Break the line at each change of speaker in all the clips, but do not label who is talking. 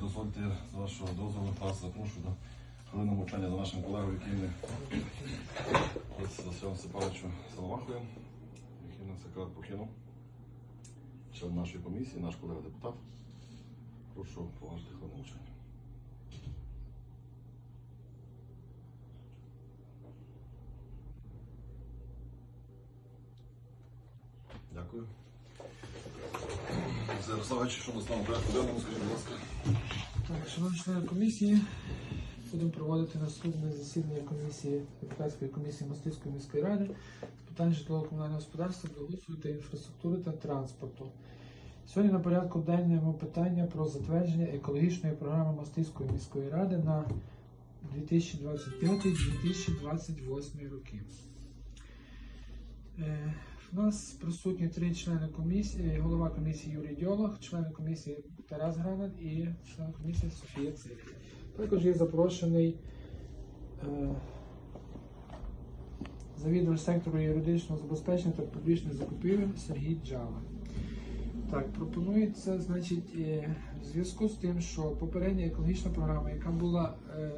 дозвольте з вашого дозволу вас запрошую до хвилини мовчання за нашим колегою, який ми з Василем Степановичем Саламахою, який нас якраз покинув. Член нашої комісії, наш колега депутат. Прошу поважити хвилину мовчання. Дякую. Ярославович, що ми з нами порядку денному, скажіть, будь ласка.
Так, шановні члени комісії, будемо проводити наступне засідання комісії депутатської комісії Мостицької міської ради з питань житлово-комунального господарства, благоустрою та інфраструктури та транспорту. Сьогодні на порядку денному питання про затвердження екологічної програми Мостицької міської ради на 2025-2028 роки. У нас присутні три члени комісії, голова комісії Юрій Дьолог, члени комісії Тарас Гранат і член комісії Софія Цик. Також є запрошений е, завідувач сектору юридичного забезпечення та публічних закупівель Сергій Джава. Так, пропонується, значить, е, в зв'язку з тим, що попередня екологічна програма, яка була, е,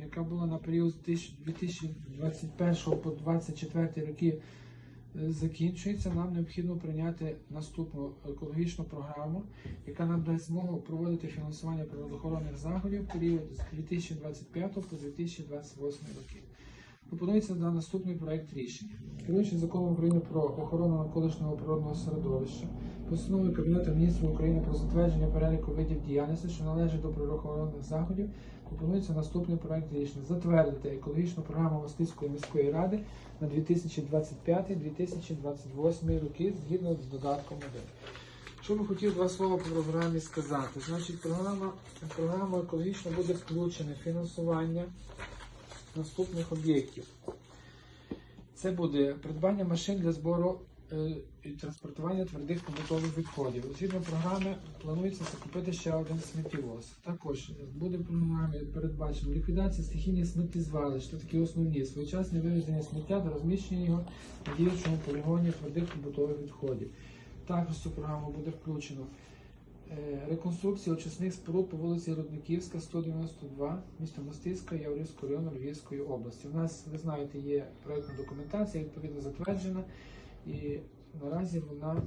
яка була на період з 2021 по 2024 роки, закінчується, нам необхідно прийняти наступну екологічну програму, яка нам дасть змогу проводити фінансування природоохоронних заходів період з 2025 по 2028 роки. Пропонується на наступний проект рішення. Керуючи законом України про охорону навколишнього природного середовища, постановою Кабінету міністрів України про затвердження переліку видів діяльності, що належать до природоохоронних заходів, пропонується наступний проект рішення затвердити екологічну програму Мостицької міської ради на 2025-2028 роки згідно з додатком 1. Що би хотів два слова по програмі сказати? Значить, програма, програма екологічна буде включена фінансування наступних об'єктів. Це буде придбання машин для збору е, і транспортування твердих побутових відходів. Згідно програми планується закупити ще один сміттєвоз. Також буде програмі передбачено ліквідація стихійних сміттєзвалищ та такі основні своєчасне вивезення сміття та розміщення його на діючому полігоні твердих побутових відходів. Також цю програму буде включено реконструкція очисних споруд по вулиці Рудниківська, 192, місто Мостицька, Яворівського району Львівської області. У нас, ви знаєте, є проєктна документація, відповідно затверджена, і наразі вона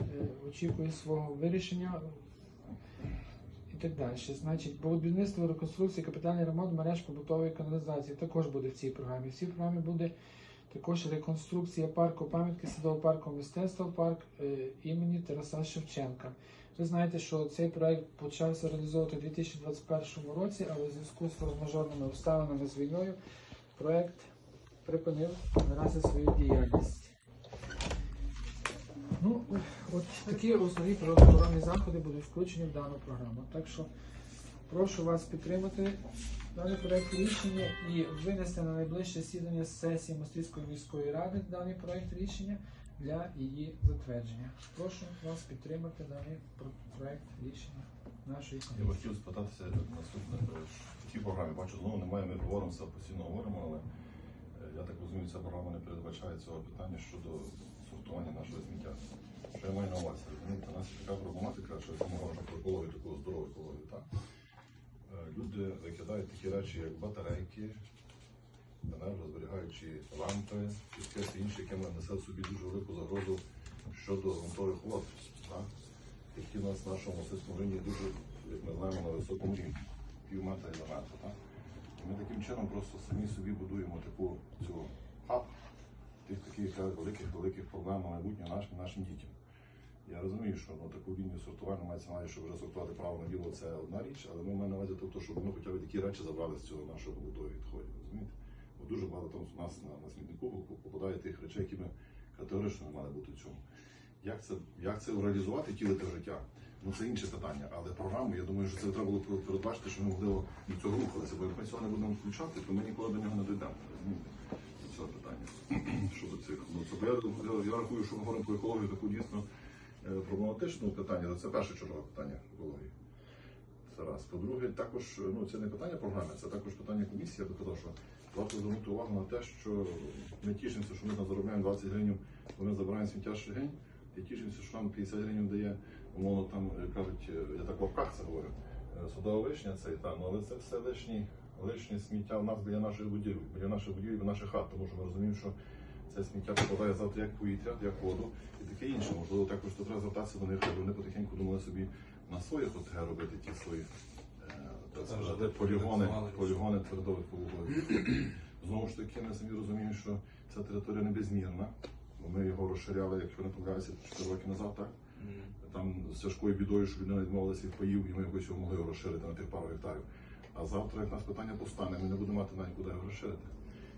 е, очікує свого вирішення і так далі. Значить, будівництво, реконструкція, капітальний ремонт мереж побутової каналізації також буде в цій програмі. В цій програмі буде також реконструкція парку пам'ятки садового парку мистецтва, парк е, імені Тараса Шевченка. Ви знаєте, що цей проект почався реалізовувати у 2021 році, але в зв'язку з форс-мажорними обставинами з війною проект припинив наразі свою діяльність. Ну, от такі основні природоохоронні заходи будуть включені в дану програму. Так що прошу вас підтримати даний проект рішення і винести на найближче засідання сесії Мострівської міської ради даний проект рішення для її затвердження. Прошу вас підтримати даний про- проект рішення нашої
Я би хотів спитатися наступне. е, В цій програмі бачу, знову немає, ми говоримо це постійно говоримо, але е, я так розумію, ця програма не передбачає цього питання щодо сортування нашого сміття. Що я маю на увазі? Розумієте, у нас є така проблематика, що ми говоримо про екологію, таку здорову екологію. Так? Люди викидають такі речі, як батарейки, енергозберігаючі лампи, і таке інше, яке несе в собі дуже велику загрозу щодо ґрунтових вод. Так? які у нас в нашому районі дуже, як ми знаємо, на високому рівні, пів метра і до метра. Так? Ми таким чином просто самі собі будуємо таку цю хаб тих таких великих великих проблем на майбутнє нашим нашим дітям. Я розумію, що ну, таку лінію сортування мається на увазі, щоб вже сортувати правильно діло, це одна річ, але ми маємо на увазі тобто, щоб ми хоча б такі речі забрали з цього нашого побутових відходів. Розумієте? Бо дуже багато там у нас на, на смітнику попадає тих речей, які ми категорично не мали бути в цьому. Як це, як це реалізувати, втілити в життя? Ну це інше питання. Але програму, я думаю, що це треба було передбачити, що ми могли до цього рухалися. Бо як ми цього не будемо включати, то ми ніколи до нього не дійдемо. Розумієте? Цього питання. Щодо цих. Ну, це, я, я рахую, що ми говоримо про екологію таку дійсно е, проблематичну питання. Це перше чергове питання екології. Це раз. По-друге, також ну це не питання програми, це також питання комісії. Я би казав, що варто звернути увагу на те, що ми тішимося, що ми там заробляємо 20 гривень, бо ми забираємо сміття щодень. І тішимося, що нам 50 гривень дає, умовно там е, кажуть, е, я так в лапках це говорю, е, судова вишня цей та, ну, але це все лишні, лишнє сміття в нас біля наших будівель, біля наших будівель, біля наших хат, тому що ми розуміємо, що це сміття попадає завтра як повітря, як воду і таке інше. Можливо, також то треба звертатися до них, щоб вони потихеньку думали собі на своїх ОТГ робити ті свої е, полігони, полігони твердових вуглеводів. Знову ж таки, ми самі розуміємо, що ця територія не безмірна. бо Ми його розширяли, якщо не помиляюся, 4 роки назад, так? Там з тяжкою бідою, що людина відмовилася від паїв, і ми якось його могли розширити на тих пару гектарів. А завтра, як нас питання постане, ми не будемо мати навіть куди його розширити.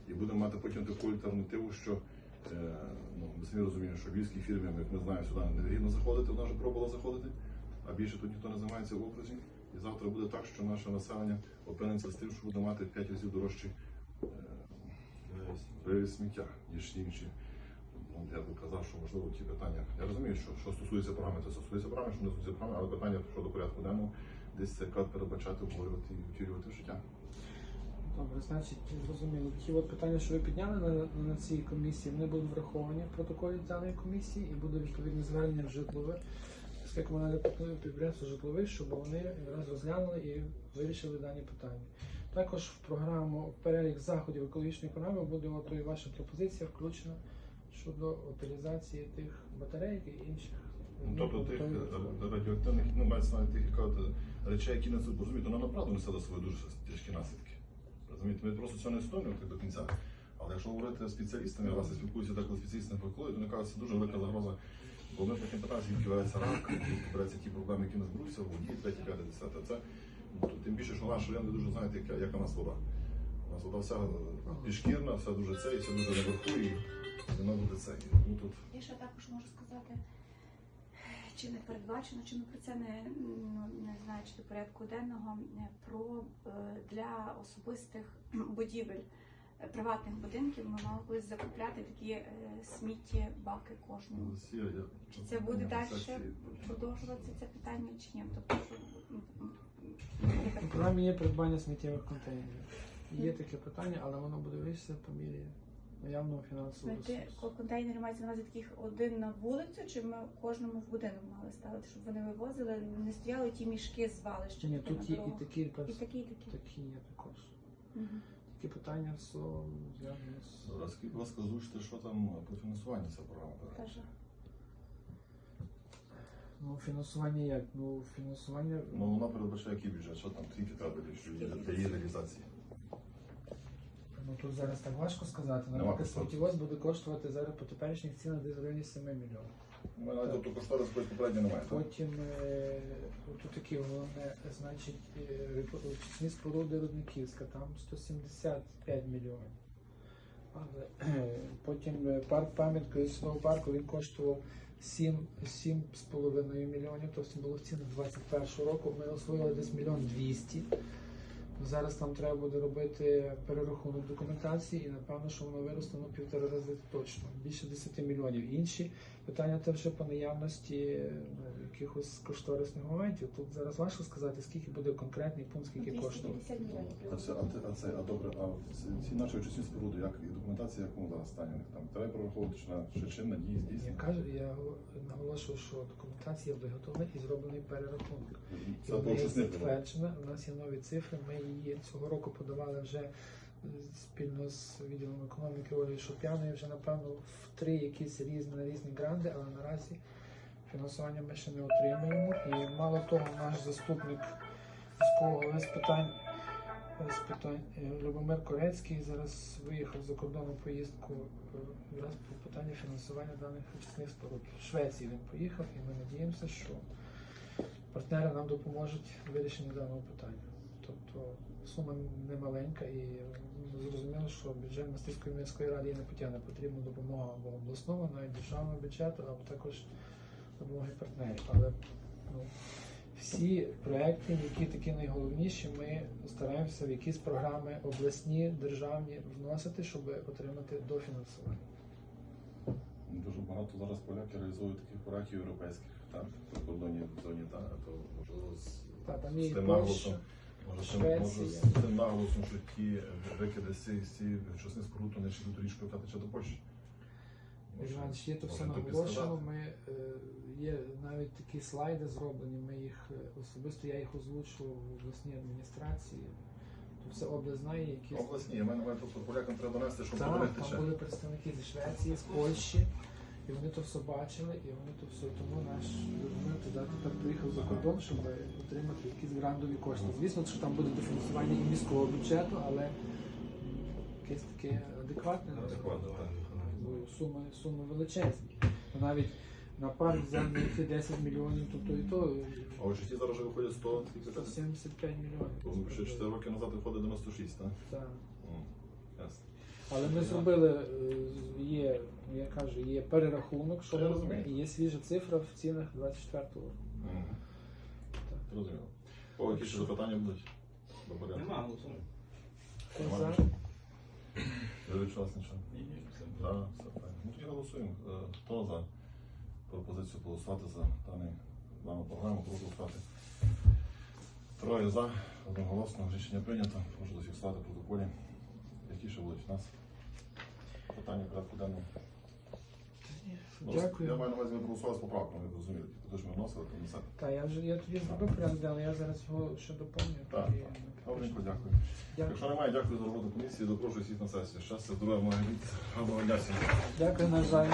І будемо мати потім таку альтернативу, що е, ну, ми самі розуміємо, що львівські фірми, як ми знаємо, сюди невигідно заходити, вона вже пробувала заходити, а більше тут ніхто не займається в окрузі. І завтра буде так, що наше населення опиниться з тим, що буде мати в 5 разів дорожчий е, вивіз сміття, ніж інші. Ну, я би казав, що можливо ті питання. Я розумію, що, що стосується програми, то стосується програми, що не стосується програми, але питання щодо порядку денного десь це передбачати, обговорювати і втілювати в життя.
Добре, значить, зрозуміло. Ті от питання, що ви підняли на, на цій комісії, вони будуть враховані в протоколі даної комісії і буде відповідне звернення в житлове, таке комунальне підприємство житлове, щоб вони якраз розглянули і вирішили дані питання. Також в програму в перелік заходів екологічної програми буде от і ваша пропозиція включена щодо утилізації тих батарейок і інших.
Ну, тобто тих е, радіоактивних, ну мається навіть тих речей, які несуть, бо розумієте, вона направду несе до свої дуже тяжкі наслідки. Розумієте, ми просто цього не усвідомлюємо до кінця. Але якщо говорити з спеціалістами, власне спілкуюся так з спеціалістами по екології, то мені кажуть, це дуже велика загроза. Бо ми потім питаємо, звідки береться рак, звідки береться ті проблеми, які нас беруться в воді, третє, п'яте, десяте. Це ну, тим більше, що наш район, дуже знаєте, яка, яка у нас вода. У нас вода вся пішкірна, вся дуже це, і все дуже наверху, і воно буде це. І тому тут
Я ще також можу сказати, чи не передбачено, чи ми про це не, ну, не знаю, чи до порядку денного е, про е, для особистих будівель е, приватних будинків ми мали би закупляти такі смітті баки кожному. Чи це буде далі продовжуватися це питання, чи ні? Тобто, що
є придбання сміттєвих контейнерів. Є таке питання, але воно буде вирішитися по мірі наявного фінансового
Знайти
ресурсу.
контейнери мається на увазі таких один на вулицю, чи ми кожному в будинок мали ставити, щоб вони вивозили, не стояли ті мішки з валища.
Ні,
такі
тут є і такі,
І такі, і такі.
такі є також.
Мгм.
Такі питання все зв'язані з
Розкажіть, будь ласка, озвучте, що там по фінансуванню ця програма.
Каже,
ну, фінансування як? Ну, фінансування
Ну, вона передбачає який бюджет, що там, скільки треба для її реалізації.
Ну тут зараз так важко сказати.
Нема
Наприклад, сміттєвоз буде коштувати зараз по теперішніх цінах десь в районі 7 мільйонів.
У мене тобто кошторис попередньо немає. так?
Потім е, тут такі головне, значить, е, очисні споруди Рудниківська, там 175 мільйонів. Але е, потім е, парк пам'ятки лісового парку він коштував 7, 7,5 мільйонів, тобто було в цінах 21 року. Ми освоїли десь мільйон 200. Зараз там треба буде робити перерахунок документації і напевно, що воно виросте ну, півтора рази точно, більше 10 мільйонів. Інші питання це вже по наявності ну, якихось кошторисних моментів. Тут зараз важко сказати, скільки буде конкретний пункт, скільки коштує.
250 мільйонів.
А це, а, це- а це, а добре, а ці- ці наші очисні споруди, як і документація, як вона зараз стане там? Треба прораховувати, що на ще чим надії
Я
здійснює.
кажу, я наголошую, що документація виготовлена і зроблений перерахунок. І
Це по
вона є
очисних
затверджена. У нас є нові цифри. Ми її цього року подавали вже спільно з відділом економіки Олею Шоп'яною, вже напевно в три якісь різні на різні гранди, але наразі фінансування ми ще не отримуємо. І мало того, наш заступник міського голови з питань з питань е, Любомир Корецький зараз виїхав за кордонну поїздку е, якраз по питанню фінансування даних очисних споруд. В Швеції він поїхав, і ми надіємося, що партнери нам допоможуть в вирішенні даного питання. Тобто сума немаленька і зрозуміло, що бюджет Мастицької міської ради не потягне. Потрібна допомога або обласного, навіть державного бюджету, або також допомоги партнерів. Але ну, всі проекти, які такі найголовніші, ми стараємося в якісь програми обласні, державні вносити, щоб отримати дофінансування.
Дуже багато зараз поляки реалізують таких проєктів європейських, так, кордоні в зоні, так, то можливо з,
Та, там
з
і Польща,
може, з тим- наголосом, що ті викиди з цієї споруд, вони ще йдуть річкою та до Польщі.
Іванович, є то все наголошено. Ми е, є навіть такі слайди зроблені. Ми їх е, особисто я їх озвучував в обласній адміністрації. То все область знає, які
Обласні, в мене має просто полякам треба донести, що
Так,
до
там були представники зі Швеції, з Польщі, і вони то все бачили, і вони то все. Тому наш ми туди тепер приїхав за кордон, щоб отримати якісь грандові кошти. Звісно, що там буде дофінансування і міського бюджету, але якесь таке адекватне. Суми, суми величезні. Навіть на парк взяти ті 10 мільйонів, то то і то
А у житті зараз вже виходить 100, скільки
175 мільйонів.
Тому ще 4 роки назад виходить 96, так?
Так.
Ясно.
Але ми зробили, е, є, я кажу, є перерахунок, що
Я
ми
розумію.
і є свіжа цифра в цінах 24-го року.
Мгм. Зрозуміло. О, які ще запитання будуть? До порядку.
Нема, голосуємо.
Хто
Нема
за?
більше? Юрій нічого?
Ні, ні, все.
Так, все правильно. Ну тоді голосуємо. Е, Хто за пропозицію голосувати за даний, дану програму, прошу голосувати. Троє за, одноголосно рішення прийнято. Прошу зафіксувати в протоколі. Які ще будуть у нас питання порядку денного? Ну, Я
Дякую.
маю на увазі, ми проголосували з поправками, ви розумієте. Тож ми вносили, то несе.
Та я вже я тоді зробив порядок, денний, я зараз його ще доповню.
Так,
тоді.
Добренько,
напишемо.
дякую.
Дякую.
Якщо немає, дякую за роботу комісії. Запрошую всіх на сесію. Щастя, здоров'я, много літ. Гарного дня всім.
Дякую, на жаль.